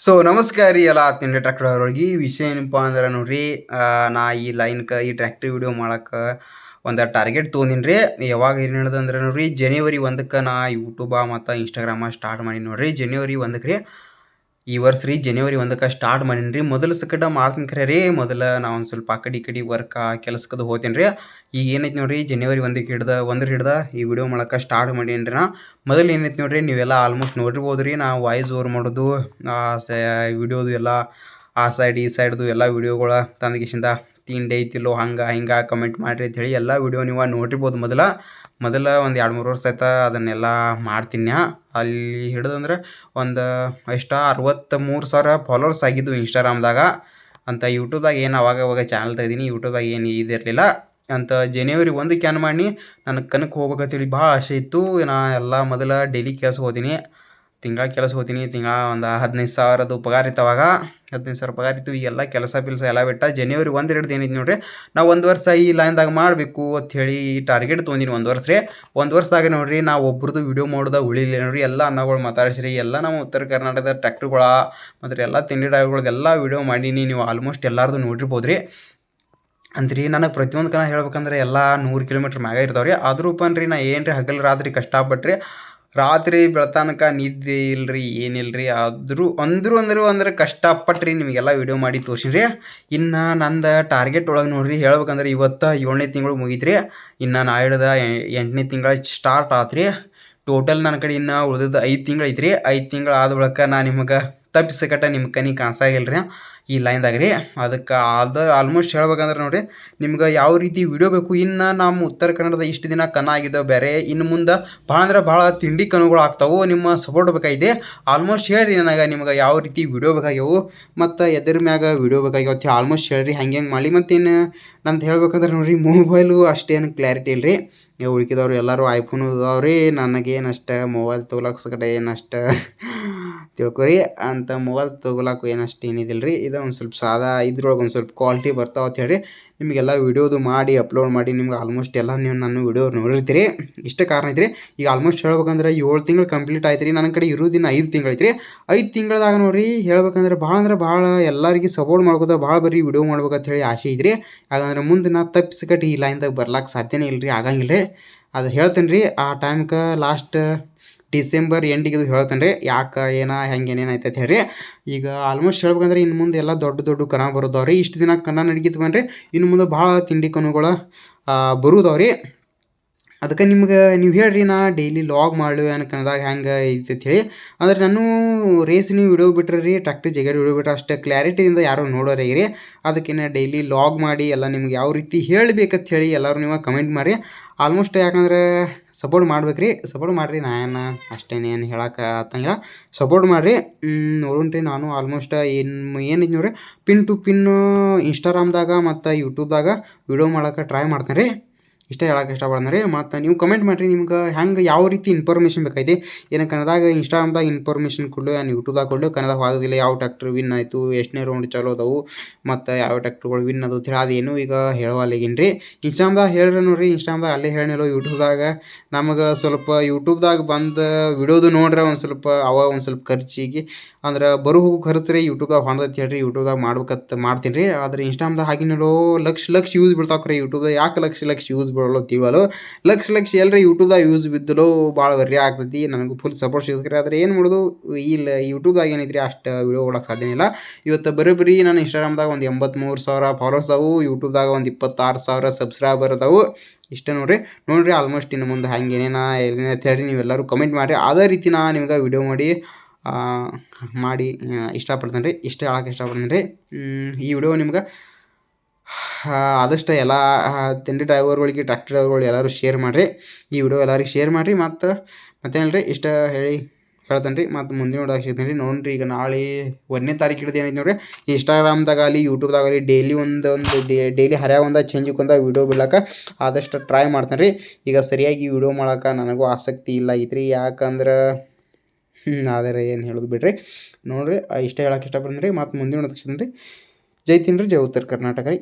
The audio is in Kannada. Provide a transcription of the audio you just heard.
ಸೊ ನಮಸ್ಕಾರ ರೀ ಎಲ್ಲ ತಿಂಡಿ ಟ್ರ್ಯಾಕ್ಟರ್ ಈ ವಿಷಯ ಏನಪ್ಪ ಅಂದ್ರೆ ನೋಡ್ರಿ ನಾ ಈ ಲೈನ್ಕ ಈ ಟ್ರ್ಯಾಕ್ಟರ್ ವಿಡಿಯೋ ಮಾಡಕ್ಕೆ ಒಂದು ಟಾರ್ಗೆಟ್ ತೊಗೊಂಡಿನಿ ರೀ ಯಾವಾಗ ಏನು ಹೇಳ್ದಂದ್ರೆ ನೋಡ್ರಿ ಜನವರಿ ಒಂದಕ್ಕೆ ನಾ ಯೂಟ್ಯೂಬ ಮತ್ತು ಇನ್ಸ್ಟಾಗ್ರಾಮ ಸ್ಟಾರ್ಟ್ ಮಾಡಿ ನೋಡ್ರಿ. ಜನವರಿ ಒಂದಕ್ಕೆ ರೀ. ಈ ವರ್ಷ ರೀ ಜನವರಿ ಒಂದಕ್ಕೆ ಸ್ಟಾರ್ಟ್ ಮಾಡೀನಿ ರೀ. ಮೊದಲು ಸಕಟ ಮಾಡ್ತೀನಿ ಖರೆ ರೀ, ಮೊದಲು ನಾವು ಒಂದು ಸ್ವಲ್ಪ ಆ ಕಡೆ ಈ ಕಡೆ ವರ್ಕ ಕೆಲಸಕ್ಕದು ಹೋತೀನಿ ರೀ. ಈಗ ಏನೈತೆ ನೋಡ್ರಿ ಜನವರಿ ಒಂದಕ್ಕೆ ಹಿಡ್ದ, ಒಂದ್ರ ಹಿಡ್ದ ಈ ವಿಡಿಯೋ ಮಾಡಕ್ಕೆ ಸ್ಟಾರ್ಟ್ ಮಾಡೀನಿ ರೀ ನಾ. ಮೊದಲು ಏನೈತೆ ನೋಡ್ರಿ, ನೀವೆಲ್ಲ ಆಲ್ಮೋಸ್ಟ್ ನೋಡಿರ್ಬೋದು ರೀ, ನಾ ವಾಯ್ಸ್ ಓವರ್ ಮಾಡೋದು, ಆ ಸ ವಿಡಿಯೋದು ಎಲ್ಲ, ಆ ಸೈಡ್ ಈ ಸೈಡ್ದು ಎಲ್ಲ ವಿಡಿಯೋಗಳ ತಂದಗಿಸಿಂದ ತಿಂಡಿ ಐತಿಲ್ಲೋ, ಹಂಗೆ, ಹಿಂಗೆ ಕಮೆಂಟ್ ಮಾಡಿರಿ ಅಂತೇಳಿ ಎಲ್ಲ ವಿಡಿಯೋ ನೀವು ನೋಡಿರ್ಬೋದು ಮೊದಲ. ಮೊದಲ ಒಂದು ಎರಡು ಮೂರು ವರ್ಷ ಆಯ್ತು ಅದನ್ನೆಲ್ಲ ಮಾಡ್ತೀನಿ ಅಲ್ಲಿ ಹಿಡಿದಂದ್ರೆ ಒಂದು ಎಷ್ಟು ಅರವತ್ತ್ಮೂರು ಸಾವಿರ ಫಾಲೋವರ್ಸ್ ಆಗಿದ್ದು ಇನ್ಸ್ಟಾಗ್ರಾಮ್ದಾಗ ಅಂತ ಯೂಟ್ಯೂಬ್ದಾಗ ಏನು ಅವಾಗ ಅವಾಗ ಚಾನಲ್ ತೆಗ್ದೀನಿ ಯೂಟ್ಯೂಬ್ದಾಗ ಏನು ಇದಿರಲಿಲ್ಲ ಅಂತ ಜನವರಿ ಒಂದು ಕ್ಯಾನ್ ಮಾಡಿ ನನಗೆ ಕನಕ್ಕೆ ಹೋಗ್ಬೇಕಂತೇಳಿ ಭಾಳ ಆಸೆ ಇತ್ತು. ನಾ ಎಲ್ಲ ಮೊದಲ ಡೈಲಿ ಕೆಲಸ ಹೋತೀನಿ ತಿಂಗಳ ಕೆಲಸ ಹೋಗ್ತೀನಿ, ತಿಂಗಳ ಒಂದು ಹದಿನೈದು ಸಾವಿರದ್ದು ಪಗಾರ ಇತ್ತು ಅವಾಗ ಹದಿನೈದು ಸಾವಿರ ಪಗಾರ ಇತ್ತು ಎಲ್ಲ ಕೆಲಸ ಪಿಲ್ಸ ಎಲ್ಲ ಬಿಟ್ಟ ಜನವರಿ ಒಂದು ಎರಡು ಏನೈತೆ ನೋಡ್ರಿ. ನಾವು ಒಂದು ವರ್ಷ ಈ ಲೈನ್ದಾಗ ಮಾಡಬೇಕು ಅಂತ ಹೇಳಿ ಈ ಟಾರ್ಗೆಟ್ ತೊಗೊಂಡಿನಿ ಒಂದು ವರ್ಷ ರೀ. ಒಂದು ವರ್ಷದಾಗ ನೋಡ್ರಿ, ನಾವು ಒಬ್ರದ್ದು ವಿಡಿಯೋ ಮಾಡೋದ ಉಳಿಲಿಲ್ಲ ನೋಡ್ರಿ, ಎಲ್ಲ ಅನ್ನಗಳು ಮಾತಾಡಿಸ್ರಿ, ಎಲ್ಲ ನಮ್ಮ ಉತ್ತರ ಕರ್ನಾಟಕದ ಟ್ರ್ಯಾಕ್ಟ್ರುಗಳ ಮತ್ತು ಎಲ್ಲ ತಿಂಡಿ ಡ್ರೈವರ್ಗಳ್ದೆಲ್ಲ ವಿಡಿಯೋ ಮಾಡೀನಿ, ನೀವು ಆಲ್ಮೋಸ್ಟ್ ಎಲ್ಲರದು ನೋಡಿರ್ಬೋದು ರೀ ಅಂದ್ರಿ ನನಗೆ ಪ್ರತಿಯೊಂದು ಕನ ಹೇಳ್ಬೇಕಂದ್ರೆ ಎಲ್ಲ ನೂರು ಕಿಲೋಮೀಟ್ರ್ ಮ್ಯಾಗ ಇರ್ತಾವ್ರಿ. ಆದರೂ ಪನ್ರಿ ನಾ ಏನು ರೀ ಹಗಲು ರಾತ್ರಿ ಕಷ್ಟಪಟ್ರಿ ರಾತ್ರಿ ಬೆಳತನಕ ನಿದ್ದೆ ಇಲ್ರಿ, ಏನಿಲ್ರಿ, ಆದರೂ, ಅಂದರೂ, ಅಂದರು, ಅಂದ್ರೆ ಕಷ್ಟಪಟ್ರಿ ನಿಮಗೆಲ್ಲ ವೀಡಿಯೋ ಮಾಡಿ ತೋರ್ಸಿನಿ ಇನ್ನು ನಂದು ಟಾರ್ಗೆಟ್ ಒಳಗೆ ನೋಡ್ರಿ, ಹೇಳ್ಬೇಕಂದ್ರೆ ಇವತ್ತು ಏಳನೇ ತಿಂಗಳು ಮುಗೀತ್ರಿ. ಇನ್ನು ನಾಳಿದ ಎಂಟನೇ ತಿಂಗಳ ಸ್ಟಾರ್ಟ್ ಆತ್ರಿ. ಟೋಟಲ್ ನನ್ನ ಕಡೆ ಇನ್ನು ಉಳಿದದ್ದು ಐದು ತಿಂಗಳು ಐತ್ರಿ. ಐದು ತಿಂಗಳು ಆದ ಬಳಿಕ ನಾ ನಿಮಗೆ ತಪ್ಪಿಸಕಟ ನಿಮ್ಮ ಕನಿ ಕಾಣಿಸಾಗಿಲ್ಲ ರೀ ಈ ಲೈನ್ದಾಗ ರೀ. ಅದಕ್ಕೆ ಅದು ಆಲ್ಮೋಸ್ಟ್ ಹೇಳ್ಬೇಕಂದ್ರೆ ನೋಡ್ರಿ, ನಿಮ್ಗೆ ಯಾವ ರೀತಿ ವಿಡಿಯೋ ಬೇಕು, ಇನ್ನು ನಮ್ಮ ಉತ್ತರ ಕನ್ನಡದ ಇಷ್ಟು ದಿನ ಕನ ಆಗಿದ್ದಾವೆ ಬೇರೆ ಇನ್ನು ಮುಂದೆ ಭಾಳ ಅಂದ್ರೆ ಭಾಳ ತಿಂಡಿ ಕನುಗಳು ಆಗ್ತಾವೆ, ನಿಮ್ಮ ಸಪೋರ್ಟ್ ಬೇಕಾಗಿದೆ. ಆಲ್ಮೋಸ್ಟ್ ಹೇಳ್ರಿ ನನಗೆ ನಿಮ್ಗೆ ಯಾವ ರೀತಿ ವಿಡಿಯೋ ಬೇಕಾಗ್ಯವು, ಮತ್ತು ಎದ್ರ ಮ್ಯಾಗ ವಿಡಿಯೋ ಅಂತ ಆಲ್ಮೋಸ್ಟ್ ಹೇಳ್ರಿ, ಹಂಗೆ ಹೆಂಗೆ ಮಾಡಿ ಮತ್ತೇನು ನಂದು ಹೇಳ್ಬೇಕಂದ್ರೆ ನೋಡ್ರಿ ಮೊಬೈಲು ಅಷ್ಟೇನು ಕ್ಲಾರಿಟಿ ಇಲ್ಲ ರೀ ಉಳ್ಕಿದವ್ರು ಎಲ್ಲರೂ ಐಫೋನ್ ಇದಾವ್ರಿ ನನಗೇನು ಅಷ್ಟು ಮೊಬೈಲ್ ತೊಗೊಳಕ್ಕೆ ಕಡೆ ಏನಷ್ಟ ತಿಳ್ಕೊರಿ. ಅಂತ ಮೊಬೈಲ್ ತೊಗೊಳಕ್ಕೂ ಏನಷ್ಟು ಏನಿದಿಲ್ಲ ರೀ ಇದು ಒಂದು ಸ್ವಲ್ಪ ಸಾದಾ ಇದ್ರೊಳಗೆ ಒಂದು ಸ್ವಲ್ಪ ಕ್ವಾಲಿಟಿ ಬರ್ತಾವ ಅಂತ ಹೇಳಿ ನಿಮಗೆಲ್ಲ ವಿಡಿಯೋದು ಮಾಡಿ ಅಪ್ಲೋಡ್ ಮಾಡಿ ನಿಮ್ಗೆ ಆಲ್ಮೋಸ್ಟ್ ಎಲ್ಲ ನೀವು ನಾನು ವಿಡಿಯೋ ನೋಡಿರ್ತೀರಿ. ಇಷ್ಟೇ ಕಾರಣ ಐತ್ರಿ. ಈಗ ಆಲ್ಮೋಸ್ಟ್ ಹೇಳ್ಬೇಕಂದ್ರೆ ಏಳು ತಿಂಗಳು ಕಂಪ್ಲೀಟ್ ಆಯ್ತು ರೀ ನನ್ನ ಕಡೆ ಇರೋದಿನ ಐದು ತಿಂಗಳು ಐತ್ರಿ. ಐದು ತಿಂಗಳದಾಗ ನೋಡ್ರಿ ಹೇಳ್ಬೇಕಂದ್ರೆ ಭಾಳ ಅಂದ್ರೆ ಭಾಳ ಎಲ್ಲರಿಗೆ ಸಪೋರ್ಟ್ ಮಾಡ್ಕೋತ ಭಾಳ ಬರೀ ವಿಡಿಯೋ ಮಾಡ್ಬೇಕಂತ ಹೇಳಿ ಆಸೆ ಐತ್ರಿ. ಹಾಗಂದ್ರೆ ಮುಂದೆ ನಾ ತಪ್ಪಿಸ್ಕಟ್ಟಿ ಈ ಲೈನ್ದಾಗ ಬರ್ಲಾಕ್ಕೆ ಸಾಧ್ಯನೇ ಇಲ್ಲ ರೀ ಆಗಂಗಿಲ್ಲ ರೀ ಅದು ಹೇಳ್ತೇನೆ ರೀ ಆ ಟೈಮ್ಗೆ ಲಾಸ್ಟ್ ಡಿಸೆಂಬರ್ ಎಂಡಿಗೆ ಇದು ಹೇಳ್ತೇನೆ ರೀ ಯಾಕೆ, ಏನ, ಹೆಂಗೆ, ಏನೇನು ಐತೆ ಹೇಳಿ ಈಗ ಆಲ್ಮೋಸ್ಟ್ ಹೇಳ್ಬೇಕಂದ್ರೆ ಇನ್ನು ಮುಂದೆ ಎಲ್ಲ ದೊಡ್ಡ ದೊಡ್ಡ ಕನ ಬರೋದವ್ರಿ. ಇಷ್ಟು ದಿನ ಕನ ನಡೀಗಿತ್ತು ಬಂದರೆ. ಇನ್ನು ಮುಂದೆ ಭಾಳ ತಿಂಡಿ ಕನುಗಳು ಬರುದವ್ರಿ. ಅದಕ್ಕೆ ನಿಮ್ಗೆ ನೀವು ಹೇಳ್ರಿ, ನಾ ಡೈಲಿ ಲಾಗ್ ಮಾಡಲು ಏನು ಕನ್ನಡದಾಗ ಹೆಂಗೆ ಅಂತ ಹೇಳಿ. ಅಂದ್ರೆ ನಾನು ರೇಸ್ ನೀವು ವಿಡಿಯೋ ಬಿಟ್ರೆ ರೀ ಟ್ರ್ಯಾಕ್ಟರ್ ಜಗರ್ ವಿಡಿಯೋ ಬಿಟ್ರೆ ಅಷ್ಟೇ ಕ್ಲಾರಿಟಿಯಿಂದ ಯಾರು ನೋಡೋರೇ ರೀ ಅದಕ್ಕೇನೆ ಡೈಲಿ ಲಾಗ್ ಮಾಡಿ ಎಲ್ಲ ನಿಮ್ಗೆ ಯಾವ ರೀತಿ ಹೇಳಬೇಕಂತ ಹೇಳಿ ಎಲ್ಲರೂ ನೀವು ಕಮೆಂಟ್ ಮಾಡಿರಿ ಆಲ್ಮೋಸ್ಟ್ ಯಾಕಂದ್ರೆ ಸಪೋರ್ಟ್ ಮಾಡ್ಬೇಕು ರೀ ಸಪೋರ್ಟ್ ಮಾಡಿರಿ, ನಾ ಏನು ಅಷ್ಟೇನೇನು ಹೇಳಕ್ಕೆ ಆತಂಗಿಲ್ಲ. ಸಪೋರ್ಟ್ ಮಾಡಿರಿ ನೋಡೋಣ ರೀ ನಾನು ಆಲ್ಮೋಸ್ಟ್ ಏನು ಏನಿದ್ ನೋಡ್ರಿ ಪಿನ್ ಟು ಪಿನ್ನು ಇನ್ಸ್ಟಾಗ್ರಾಮ್ದಾಗ ಮತ್ತು ಯೂಟ್ಯೂಬ್ದಾಗ ವಿಡಿಯೋ ಮಾಡೋಕೆ ಟ್ರೈ ಮಾಡ್ತೇನೆ ರೀ ಇಷ್ಟೇ ಹೇಳಕ್ಕೆ ರೀ. ಮತ್ತು ನೀವು ಕಮೆಂಟ್ ಮಾಡಿರಿ ನಿಮ್ಗೆ ಹೆಂಗೆ ಯಾವ ರೀತಿ ಇನ್ಫಾರ್ಮೇಷನ್ ಬೇಕೈತಿ ಏನು ಕನ್ನಡದಾಗ ಇನ್ಸ್ಟಾಗ್ರಾಮ್ದಾಗ ಇನ್ಫಾರ್ಮೇಷನ್ ಕೊಡಲು, ಏನು ಯೂಟ್ಯೂಬ್ದಾಗ ಕೊಡಲು, ಕನ್ನಡ ಆಗೋದಿಲ್ಲ ಯಾವ ಟ್ಯಾಕ್ಟ್ರ್ ವಿನ್ ಆಯಿತು, ಎಷ್ಟನೇ ರೌಂಡ್ ಚಲೋ ಅದಾವು, ಮತ್ತು ಯಾವ ಟ್ಯಾಕ್ಟ್ರುಗಳು ವಿನ್ ಅದು ಹೇಳಿ ಅದೇನು ಈಗ ಹೇಳುವಲ್ಲಿಗಿನ ರೀ. ಇನ್ಸ್ಟಾಗ್ರಾಮ್ದಾಗ ಹೇಳ್ರಿ ನೋಡ್ರಿ ಇನ್ಸ್ಟಾಗ್ರಾಮ್ದಾಗ ಅಲ್ಲೇ ಹೇಳಿರೋ ಯೂಟ್ಯೂಬ್ದಾಗ ನಮಗೆ ಸ್ವಲ್ಪ ಯೂಟ್ಯೂಬ್ದಾಗ ಬಂದು ವಿಡಿಯೋದು ನೋಡ್ರೆ ಒಂದು ಸ್ವಲ್ಪ, ಅವ ಒಂದು ಸ್ವಲ್ಪ ಖರ್ಚಿಗೆ. ಅಂದ್ರೆ ಬರೋ ಹೋಗು ಖರ್ಚು ರೀ ಯೂಟ್ಯೂಬ್ದಾಗ ಹೊಂದೈತಿ ಹೇಳ್ರಿ ಯೂಟ್ಯೂಬ್ದಾಗ ಮಾಡ್ಬೇಕಂತ ಮಾಡ್ತೀನಿ ರೀ. ಆದರೆ ಇನ್ಸ್ಟಾಗ್ರಾಮ್ದಾಗ ಹಾಗಿನಲ್ಲೋ ಲಕ್ಷ ಲಕ್ಷ ಯೂಸ್ ಬಿಡ್ತಾವ್ರಿ ಯೂಟ್ಯೂಬ್ದಾಗ ಯಾಕೆ ಲಕ್ಷ ಲಕ್ಷ ಯೂಸ್ ಬೀಳಲ್ಲ ತಿಳಲು ಲಕ್ಷ ಲಕ್ಷ ಎಲ್ಲರ ಯೂಟ್ಯೂಬ್ದಾಗ ಯೂಸ್ ಬಿದ್ದಲು ಭಾಳ ವರ್ರಿ ಆಗ್ತೈತಿ, ನನಗೂ ಫುಲ್ ಸಪೋರ್ಟ್ ಸಿಗುತ್ತೆ ಆದರೆ ಏನು ಮಾಡೋದು, ಇಲ್ಲ ಯೂಟ್ಯೂಬ್ದಾಗ ಏನೈತ್ರಿ ಅಷ್ಟು ವಿಡಿಯೋ ಓಡಕ್ಕೆ ಸಾಧ್ಯ ಇಲ್ಲ. ಇವತ್ತು ಬರೀ ನಾನು ಇನ್ಸ್ಟಾಗ್ರಾಮ್ದಾಗ ಒಂದು ಎಂಬತ್ತ್ಮೂರು ಸಾವಿರ ಫಾಲೋರ್ಸ್ ಅವು ಯೂಟ್ಯೂಬ್ದಾಗ ಒಂದು ಇಪ್ಪತ್ತಾರು ಸಾವಿರ ಸಬ್ಸ್ಕ್ರೈಬರ್ ಅದಾವು. ಇಷ್ಟೇ ನೋಡ್ರಿ ನೋಡ್ರಿ ಆಲ್ಮೋಸ್ಟ್ ಇನ್ನು ಮುಂದೆ ಹಂಗೆ ಏನೇನ ಏನೇನು ಅಂತ ಹೇಳಿ ನೀವೆಲ್ಲರೂ ಕಮೆಂಟ್ ಮಾಡಿರಿ. ಅದೇ ರೀತಿ ನಾ ನಿಮ್ಗೆ ವಿಡಿಯೋ ಮಾಡಿ ಮಾಡಿ ಇಷ್ಟಪಡ್ತೇನೆ ರೀ ಇಷ್ಟ ಹೇಳಕ್ಕೆ ಇಷ್ಟಪಡ್ತೇನೆ ರೀ ಈ ವಿಡಿಯೋ ನಿಮ್ಗೆ ಆದಷ್ಟು ಎಲ್ಲ ತಿಂಡಿ ಡ್ರೈವರ್ಗಳಿಗೆ ಟ್ರ್ಯಾಕ್ಟರ್ ಡ್ರೈವರ್ಗಳು ಎಲ್ಲರೂ ಶೇರ್ ಮಾಡಿರಿ. ಈ ವಿಡಿಯೋ ಎಲ್ಲರಿಗೆ ಶೇರ್ ಮಾಡಿರಿ. ಮತ್ತು ಮತ್ತೇನು ರೀ ಇಷ್ಟ ಹೇಳಿ ಹೇಳ್ತೇನೆ ರೀ ಮತ್ತು ಮುಂದಿನ ವಿಡಿಯೋ ಸಿಗ್ತೀನಿ ರೀ ನೋಡಿರಿ ಈಗ ನಾಳೆ ಒಂದನೇ ತಾರೀಕು ಹಿಡಿದು ಏನೈತೆ ನೋಡ್ರಿ? ಇನ್ಸ್ಟಾಗ್ರಾಮ್ದಾಗ ಆಗಲಿ ಯೂಟ್ಯೂಬ್ದಾಗ ಆಗಲಿ ಡೈಲಿ ಒಂದೊಂದು ಡೈಲಿ ಹರ್ಯಾಗ ಒಂದು ಚೇಂಜಿಗೆ ಒಂದು ವಿಡಿಯೋ ಆದಷ್ಟು ಟ್ರೈ ಮಾಡ್ತೇನೆ ರೀ ಈಗ ಸರಿಯಾಗಿ ವಿಡಿಯೋ ಮಾಡೋಕೆ ನನಗೂ ಆಸಕ್ತಿ ಇಲ್ಲ ಐತ್ರಿ. ಯಾಕಂದ್ರೆ ಆದರೆ ಏನು ಹೇಳೋದು ಬಿಡ್ರಿ. ನೋಡಿರಿ, ಇಷ್ಟ ಹೇಳಕ್ಕೆ ಇಷ್ಟಪಡ್ತೀನಿ ರೀ. ಮತ್ತು ಮುಂದಿನ ನೋಡೋಕೆ ಸಿಗ್ತೀನಿ ರೀ ಜೈ ತಿನ್ರಿ ಜೈ ಉತ್ತರ ಕರ್ನಾಟಕ ರೀ.